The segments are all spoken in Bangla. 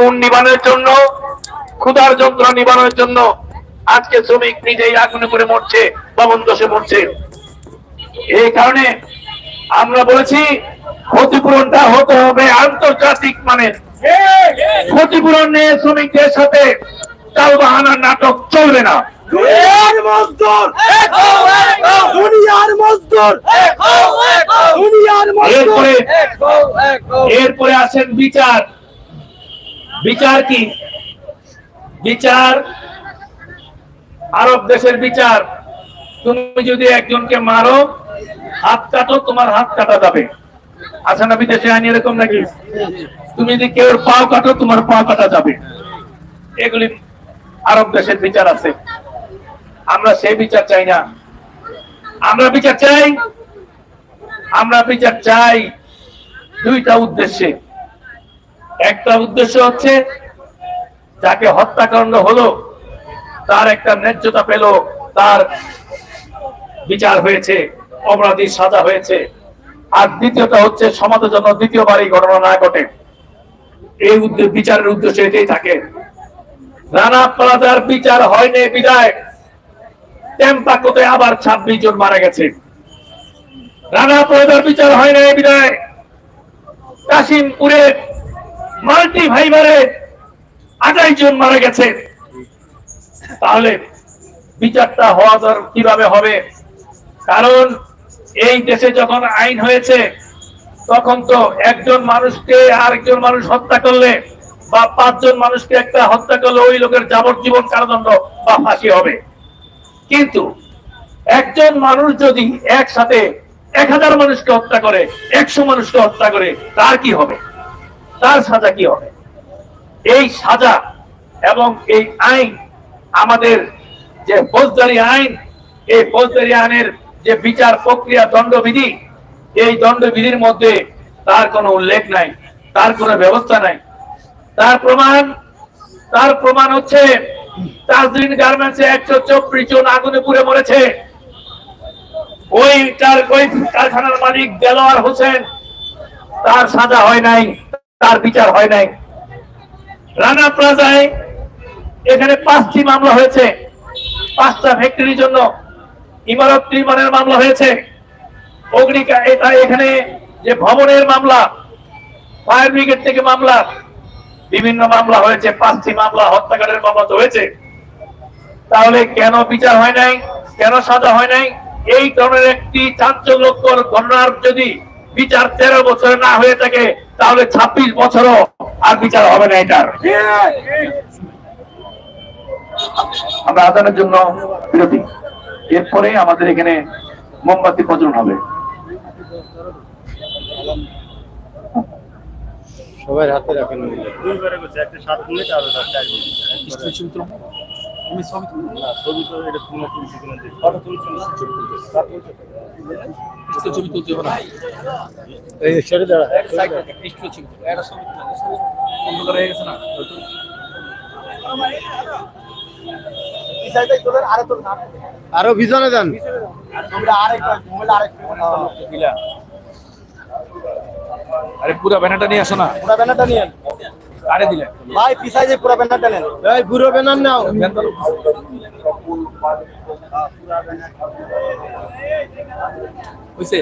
আগুন নিবানোর জন্য ক্ষুধার যন্ত্রণা নিবানোর জন্য আজকে শ্রমিক নিজেই আগুনে করে মরছে ভবন দোষে মরছে। এই কারণে আমরা বলেছি ক্ষতিপূরণটা হতে হবে আন্তর্জাতিক মানের। ক্ষতিপূরণ নিয়ে শ্রমিকদের সাথে চাল বাহানার নাটক চলবে না। এরপরে আছেন বিচার। বিচার কি? বিচার? আরব দেশের বিচার। তুমি যদি একজনকে মারো, হাত কাটো, তোমার হাত কাটা যাবে। আছে না, বিদেশে আইন এরকম নাকি? তুমি যদি কেউ পাও কাটো, তোমার পা কাটা যাবে। এগুলি আরব দেশের বিচার আছে। আমরা সেই বিচার চাই না। আমরা বিচার চাই? আমরা বিচার চাই দুইটা উদ্দেশ্যে। একটা উদ্দেশ্য হচ্ছে, যাকে হত্যাকাণ্ড হলো, তার একটা ন্যায্যতা পেল, তার বিচার হয়েছে অপরাধীর সাজা হয়েছে। আর দ্বিতীয়টা হচ্ছে, সমাজের জন্য দ্বিতীয়বার এই ঘটনা না ঘটে। এই বিচারের উদ্দেশ্য এটাই থাকে। রানা প্লাজার বিচার হয়নি বিদায়। টেম্পাকোতে আবার ছাব্বিশ জন মারা গেছে। রানা প্লাজার বিচার হয় না বিদায়। কাশিমপুরে মাল্টি ভাইবারে আঠাইশ জন মারা গেছে। তাহলে বিচারটা হওয়া কীভাবে হবে? কারণ এই দেশে যখন আইন হয়েছে, তখন তো একজন মানুষকে আরেকজন মানুষ হত্যা করলে বা পাঁচজন মানুষকে একটা হত্যা করলে ওই লোকের যাবজ্জীবন কারাদণ্ড বা ফাঁসি হবে। কিন্তু একজন মানুষ যদি একসাথে এক হাজার মানুষকে হত্যা করে, একশো মানুষকে হত্যা করে, তার কি হবে? তার সাজা কি হবে? এই সাজা এবং এই আইন, আমাদের যে ফৌজদারি আইন, এই ফৌজদারি আইনের যে বিচার প্রক্রিয়া দণ্ডবিধি, এই দণ্ডবিধির মধ্যে তার কোনো উল্লেখ নাই, তার কোনো ব্যবস্থা নাই। তার প্রমাণ তার প্রমাণ হচ্ছে, তাজরিন গার্মেন্টসে একশো চব্বিশ জন আগুনে পুড়ে মরেছে। ওই তার ওই কারখানার মালিক দেলোয়ার হোসেন, তার সাজা হয় নাই। তার বিচার হয় নাই। রানা প্লাজায় এখানে পাঁচটি মামলা হয়েছে। পাঁচটা ফ্যাক্টরির জন্য ইমারত নির্মাণের মামলা হয়েছে। অগ্নিকা, এটা এখানে যে ভবনের মামলা, ফায়ার ব্রিগেড থেকে মামলা, বিভিন্ন মামলা হয়েছে, পাঁচটি মামলা হত্যাকাণ্ডের মামলা তো হয়েছে। তাহলে কেন বিচার হয় নাই? কেন সাজা হয় নাই? এই ধরনের একটি চাঞ্চল্যকর ঘটনার যদি বিচার তেরো বছরে না হয়ে থাকে তাহলে ছাব্বিশ বছরও আর বিচার হবে না এটার। আমরা আদানের জন্য বিরতি। এরপরে আমাদের এখানে মোমবাতি প্রচলন হবে। সবাই হাতে রাখেন একটা সাত মিনিট আর ওটা চার মিনিট। তুমি ছবি না ছবি তো এটা তুমি তুলছি কিনা ফটো তুলছি না ছবি তুলতে হবে না। এই ছেড়ে দাঁড়া ছবি অন্ধকার হয়ে গেছে না? আরও পিছনে যান। আরে পুরা ব্যানারটা নিয়ে আসো না। পুরা ব্যানারটা নিয়েন কারে দিলে। ভাই পিছাই যে পুরা ব্যানারটা নেন এই পুরো ব্যানার নাও। হইছে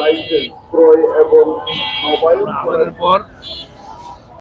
লাইসেন্স ক্রয় এবং মোবাইল পর